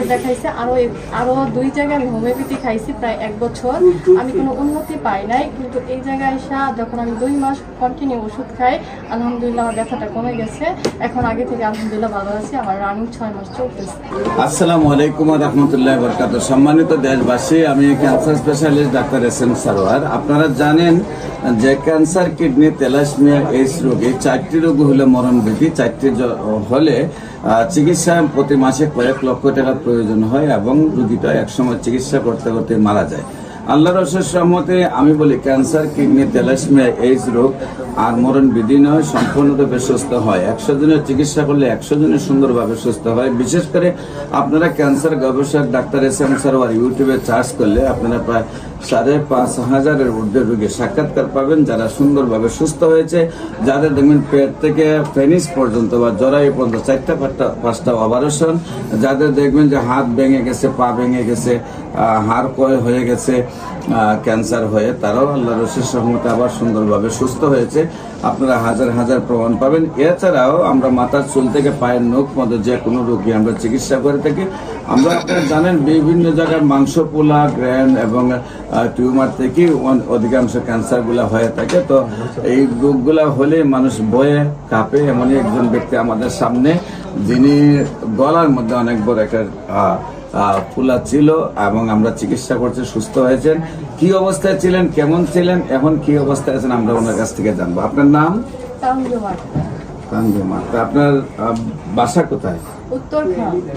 Doctor দেখাইছে। আরও আরও দুই জায়গায় আমি হোমিওপ্যাথি খাইছি প্রায় এক বছর। আমি কোনো উন্নতি পাই নাই, কিন্তু এই জায়গায় এসে যখন আমি দুই মাস কন্টিনিউ ওষুধ খাই, আলহামদুলিল্লাহ আমার ব্যথাটা কমে গেছে। এখন আগে থেকে আলহামদুলিল্লাহ ভালো আছি, আমার রানিং ছয় মাস চলতেছে। আসসালামু আলাইকুম রহমতুল্লাহ বরকাত সম্মানিত দেশবাসী, আমি cancer specialist doctor S M Sarwar. আপনারা জানেন যে ক্যান্সার কিডনি তেলাসমিয়া এইস রোগী চারটি রোগ হলে মরণ বিধি চারটি হলে চিকিৎসা প্রতি মাসে কয়েক লক্ষ টাকা প্রয়োজন হয় এবং রোগীটা একসময় চিকিৎসা করতে করতে মারা যায়। আল্লাহ রসের সহমতে আমি বলি, ক্যান্সার, কিডনি তেলাসমিয়া এইস রোগ আর মরণ বিধি নয়, সম্পূর্ণরূপে সুস্থ হয়। একশো জনের চিকিৎসা করলে একশো জনের সুন্দরভাবে সুস্থ হয়। বিশেষ করে আপনারা ক্যান্সার গবেষক, ডাক্তার এস এম সারোয়ার ইউটিউবে চার্জ করলে আপনারা প্রায় সাড়ে পাঁচ হাজারের ঊর্ধ্বে রোগী সাক্ষাৎকার পাবেন, যারা সুন্দরভাবে সুস্থ হয়েছে, যাদের দেখবেন পেট থেকে ফেনিস পর্যন্ত বা জরাই পর্যন্ত চারটা পাঁচটা পাঁচটা অপারেশন যাদের দেখবেন যে হাত ভেঙে গেছে, পা ভেঙে গেছে হাড় ক্ষয় হয়ে গেছে ক্যান্সার হয়ে, তারাও আল্লাহ রশির সহমতে আবার সুন্দরভাবে সুস্থ হয়েছে। আপনারা হাজার হাজার প্রমাণ পাবেন। এছাড়াও আমরা মাথার চুল থেকে পায়ের নখ মতো যে কোনো রোগী আমরা চিকিৎসা করে থাকি। আমরা আপনারা জানেন, বিভিন্ন জায়গায় মাংস পোলা গ্র্যান্ড এবং টিউমার থেকে অধিকাংশ ক্যান্সারগুলা হয়ে থাকে। তো এই রোগগুলা হলে মানুষ বয়ে, কাঁপে, এমনই একজন ব্যক্তি আমাদের সামনে, যিনি গলার মধ্যে অনেক বড় একটা ফুলা ছিল এবং আমরা চিকিৎসা করছি সুস্থ হয়েছেন। কি অবস্থায় ছিলেন, কেমন ছিলেন, এখন কি অবস্থায় আছেন, আমরা ওনার কাছ থেকে জানব। আপনার নাম? তামজুমার তা আপনার বাসা কোথায়?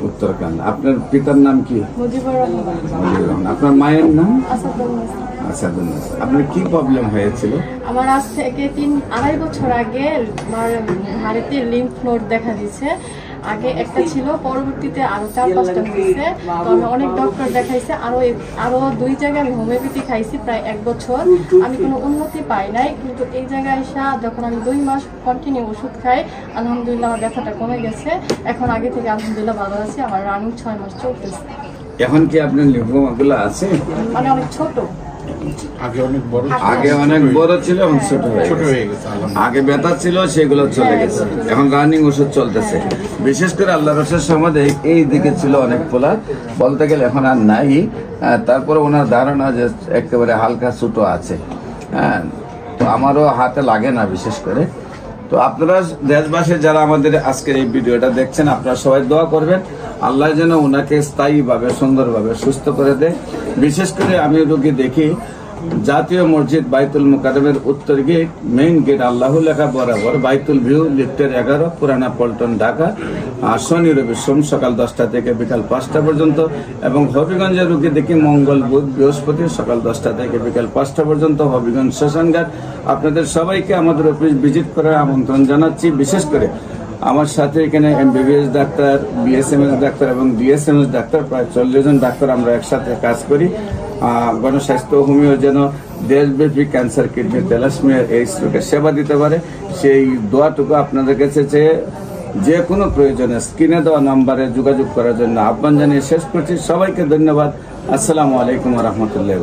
উত্তরকান্ড আপনার পিতার নাম কি? মুজিবুর রহমান। আপনার মায়ের নাম? আসাদুল্লাহ আসাদুল্লাহ আপনার কি প্রবলেম হয়েছিল? আমার আজ থেকে তিন আড়াই বছর আগে আমার হাড়িতে লিম্ফ নোড দেখা দিচ্ছে আগে একটা ছিল পরবর্তীতে আরও চার পাঁচটা হয়েছে। আমি অনেক ডক্টর দেখাইছে আরও আরও দুই জায়গায় আমি হোমিওপ্যাথি খাইছি প্রায় এক বছর। আমি কোনো উন্নতি পাই নাই কিন্তু এই জায়গায় এসে যখন আমি দুই মাস কন্টিনিউ ওষুধ খাই আলহামদুলিল্লাহ আমার ব্যথাটা কমে গেছে। এখন আগে থেকে আলহামদুলিল্লাহ ভালো আছি আমার রানিং ছয় মাস চলতেছে। এখন কি আপনার লিম্ফোমা আছে? মানে অনেক ছোট। আগে অনেক বড় আগে অনেক বড় ছিল এখন ছোট হয়ে ছোট গেছে। হয়ে গেছে আগে ব্যথা ছিল সেগুলো চলে গেছে। এখন রানিং ওষুধ চলতেছে। বিশেষ করে আল্লাহ রসের সমাধে এই দিকে ছিল অনেক পোলা। বলতে গেলে এখন আর নাই। তারপরে ওনার ধারণা যে একেবারে হালকা ছোট আছে। হ্যাঁ তো আমারও হাতে লাগে না বিশেষ করে। তো আপনারা দেশবাসী যারা আমাদের আজকের এই ভিডিওটা দেখছেন আপনারা সবাই দোয়া করবেন। আল্লাহ যেন ওনাকে স্থায়ীভাবে, সুন্দরভাবে সুস্থ করে দেয়। বিশেষ করে আমি রোগী দেখি, জাতীয় মসজিদ বাইতুল মুকারমের উত্তর গেট মেইন গেট আল্লাহ লেখা বরাবর, বাইতুল ভিউ, লিফটের এগারো, পুরানা পল্টন, ঢাকা। আর শনি রবি সোম সকাল দশটা থেকে বিকাল পাঁচটা পর্যন্ত। এবং হবিগঞ্জের রুগী দেখি মঙ্গল, বুধ, বৃহস্পতি সকাল দশটা থেকে বিকাল পাঁচটা পর্যন্ত হবিগঞ্জ শ্মশানঘাট। আপনাদের সবাইকে আমাদের অফিস ভিজিট করার আমন্ত্রণ জানাচ্ছি। বিশেষ করে আমার সাথে এখানে এমবিবিএস ডাক্তার বিএসএমএস ডাক্তার এবং ডিএসএমএস ডাক্তার, প্রায় চল্লিশ জন ডাক্তার আমরা একসাথে কাজ করি। গণস্বাস্থ্য হোমিও যেন দেশব্যাপী ক্যান্সার কিডনি তেলাসমিয়া এই রোগের সেবা দিতে পারে। সেই দোয়াটুকু আপনাদের কাছে চেয়ে যে কোনো প্রয়োজনে স্ক্রিনে দেওয়া নাম্বারে যোগাযোগ করার জন্য আহ্বান জানিয়ে শেষ করছি। সবাইকে ধন্যবাদ। আসসালামু আলাইকুম রহমতুল্লাহ